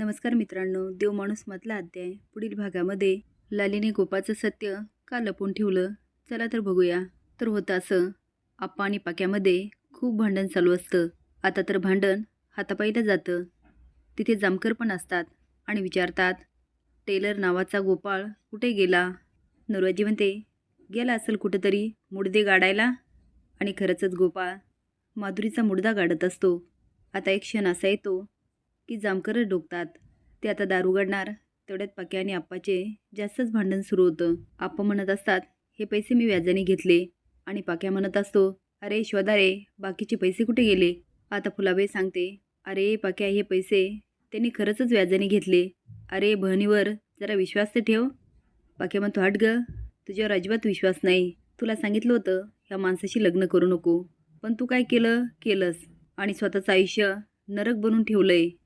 नमस्कार मित्रांनो देव माणूस मधला अध्याय. पुढील भागामध्ये लालीने गोपाचं सत्य का लपून ठेवलं? चला तर बघूया. तर होतं असं. आप्पा आणि पाक्यामध्ये खूप भांडण चालू असतं. आता तर भांडण हातापायला जातं. तिथे जामकर पण असतात आणि विचारतात टेलर नावाचा गोपाळ कुठे गेला? नरवाजी म्हणते गेला असेल कुठंतरी मुडदे गाडायला? आणि खरंचच गोपाळ माधुरीचा मुडदा गाडत असतो. आता एक क्षण असा येतो की जामकरच डोकतात. ते आता दारू उघडणार तेवढ्यात पाक्या आणि आप्पाचे जास्तच भांडण सुरू होतं. आप्पा म्हणत असतात हे पैसे मी व्याजाने घेतले. आणि पाक्या म्हणत असतो अरे शोधा बाकीचे पैसे कुठे गेले? आता फुलाबाई सांगते अरे पाक्या हे पैसे त्यांनी खरंचच व्याजाने घेतले. अरे बहिणीवर जरा विश्वास तर ठेव. पाक्या म्हणतो हट ग तुझ्यावर अजिबात विश्वास नाही. तुला सांगितलं होतं ह्या माणसाशी लग्न करू नको. पण तू काय केलं केलंस. आणि स्वतःचं आयुष्य नरक बनून ठेवलं आहे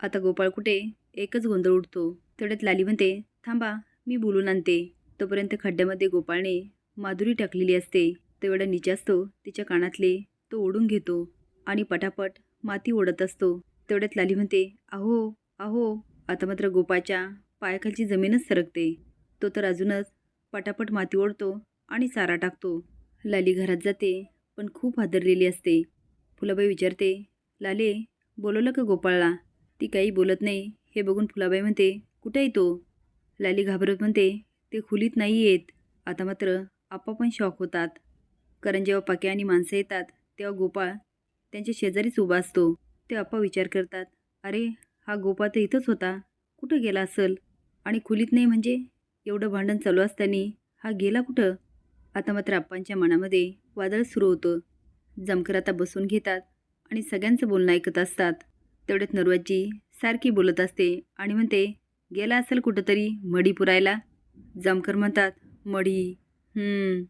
आता गोपाळ कुठे? एकच गोंधळ उठतो तेवढ्यात लाली म्हणते थांबा मी बोलून आणते. तोपर्यंत खड्ड्यामध्ये गोपाळने माधुरी टाकलेली असते. तेवढा नीच असतो तिच्या कानातले तो ओढून घेतो आणि पटापट माती ओढत असतो. तेवढ्यात लाली म्हणते अहो अहो. आता मात्र गोपाळच्या पायाखालची जमीनच सरकते. तो तर अजूनच पटापट माती ओढतो आणि चारा टाकतो. लाली घरात जाते पण खूप हादरलेली असते. फुलाबाई विचारते लाले बोलवलं का गोपाळला? ती काही बोलत नाही. हे बघून फुलाबाई म्हणते कुठे आहे तो? लाली घाबरत म्हणते ते खुलीत नाही येत. आता मात्र आप्पा पण शॉक होतात. कारण जेव्हा पाक्या आणि माणसं येतात तेव्हा गोपाळ त्यांच्या शेजारीच उभा असतो. ते आप्पा विचार करतात अरे हा गोपाळ तर इथंच होता. कुठं गेला असेल? आणि खुलीत नाही म्हणजे? एवढं भांडण चालू असताना हा गेला कुठं? आता मात्र आप्पांच्या मनामध्ये वादळ सुरू होतं. जमकर आता बसून घेतात आणि सगळ्यांचं बोलणं ऐकत असतात. तेवढ्यात नरवाजी सारखी बोलत असते आणि म्हणते गेला असेल कुठंतरी मडी पुरायला? जमकर म्हणतात मडी? "हम्म,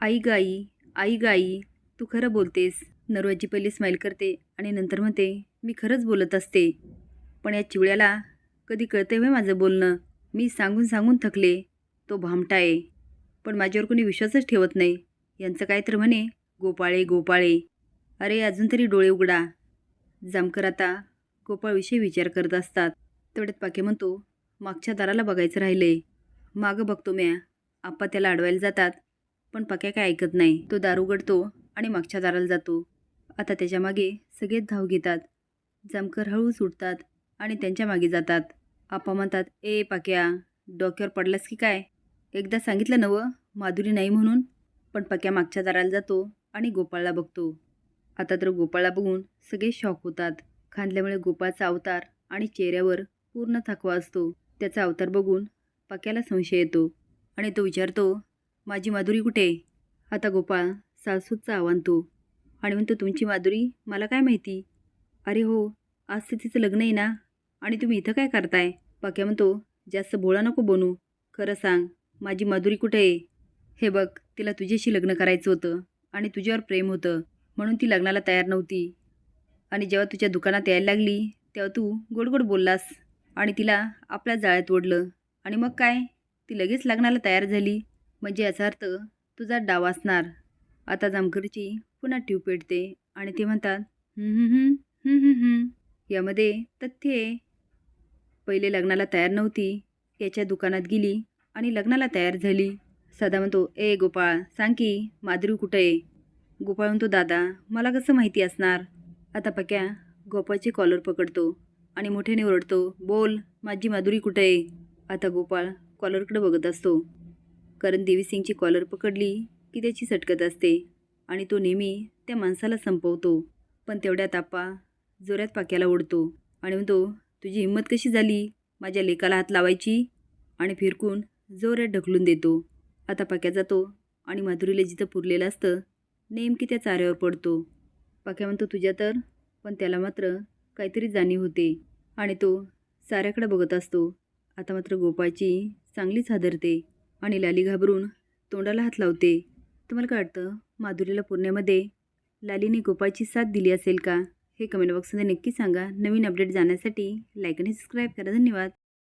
आई गाई आई गाई तू खरं बोलतेस. नरवाजी पहिले स्माईल करते आणि नंतर म्हणते मी खरंच बोलत असते. पण या चिवड्याला कधी कळते होय माझं बोलणं? मी सांगून सांगून थकले. तो भामटा आहे. पण माझ्यावर कोणी विश्वासच ठेवत नाही. यांचं काय तर म्हणे गोपाळे गोपाळे. अरे अजून तरी डोळे उघडा. जामकर आता गोपाळविषयी विचार करत असतात. तेवढ्यात पाके म्हणतो मागच्या दाराला बघायचं राहिलंय. मागं बघतो म्या. आप्पा त्याला अडवायला जातात. पण पाक्या काय ऐकत नाही. तो दार उघडतो आणि मागच्या दाराला जातो. आता त्याच्यामागे सगळेच धाव घेतात. जमकर हळूच उठतात आणि त्यांच्या मागे जातात. आप्पा म्हणतात ए पाक्या डोक्यावर पडलास की काय? एकदा सांगितलं नवं माधुरी नाही म्हणून. पण पक्या मागच्या दाराला जातो आणि गोपाळला बघतो. आता तर गोपाळला बघून सगळे शॉक होतात. खांदल्यामुळे गोपाळचा अवतार आणि चेहऱ्यावर पूर्ण थकवा असतो. त्याचा अवतार बघून पक्याला संशय येतो आणि तो विचारतो माझी माधुरी कुठे आता गोपाळ सासूचा आव्हानतो. आणि म्हणतो तुमची माधुरी मला काय माहिती? अरे हो आज तर तिचं लग्न आहे ना. आणि तुम्ही इथं काय करताय? पक्या म्हणतो जास्त भोळा नको बनू. खरं सांग माझी माधुरी कुठे आहे? हे बघ तिला तुझ्याशी लग्न करायचं होतं आणि तुझ्यावर प्रेम होतं. म्हणून ती लग्नाला तयार नव्हती. आणि जेव्हा तुझ्या दुकानात यायला लागली तेव्हा तू गोड गोड बोललास आणि तिला आपल्या जाळ्यात ओढलं. आणि मग काय? ती लगेच लग्नाला तयार झाली. म्हणजे याचा अर्थ तुझा डाव असणार. आता जामकरची पुन्हा ट्यूब पेटते आणि ते म्हणतात यामध्ये तथ्य आहे. पहिले लग्नाला तयार नव्हती. याच्या दुकानात गेली आणि लग्नाला तयार झाली. सदा म्हणतो ए गोपाळ सांग की माधुरी कुठं आहे? गोपाळ म्हणतो दादा मला कसं माहिती असणार? आता पक्या गोपाळची कॉलर पकडतो आणि मोठ्याने ओरडतो बोल माझी माधुरी कुठं आहे? आता गोपाळ कॉलरकडे बघत असतो. कारण देवीसिंगची कॉलर पकडली की त्याची सटकत असते आणि तो नेहमी त्या माणसाला संपवतो. पण तेवढ्यात आप्पा जोऱ्यात पाक्याला ओढतो आणि म्हणतो तुझी हिंमत कशी झाली? माझ्या लेकाला हात लावायची? आणि फिरकून जोरात ढकलून देतो. आता पाक्या जातो आणि माधुरीला जिथं पुरलेलं असतं नेमकी त्या चाऱ्यावर पडतो. पाक्या म्हणतो तुझ्या तर. पण त्याला मात्र काहीतरी जाणीव होते. आणि तो साऱ्याकडे बघत असतो. आता मात्र गोपाळची चांगलीच हादरते. आणि लाली घाबरून तोंडाला हात लावते. तुम्हाला काय वाटतं? माधुरीला पुण्यामध्ये लालीने गोपाळची साथ दिली असेल का? हे कमेंट बॉक्समध्ये नक्की सांगा. नवीन अपडेट जाण्यासाठी लाईक आणि सबस्क्राईब करा. धन्यवाद.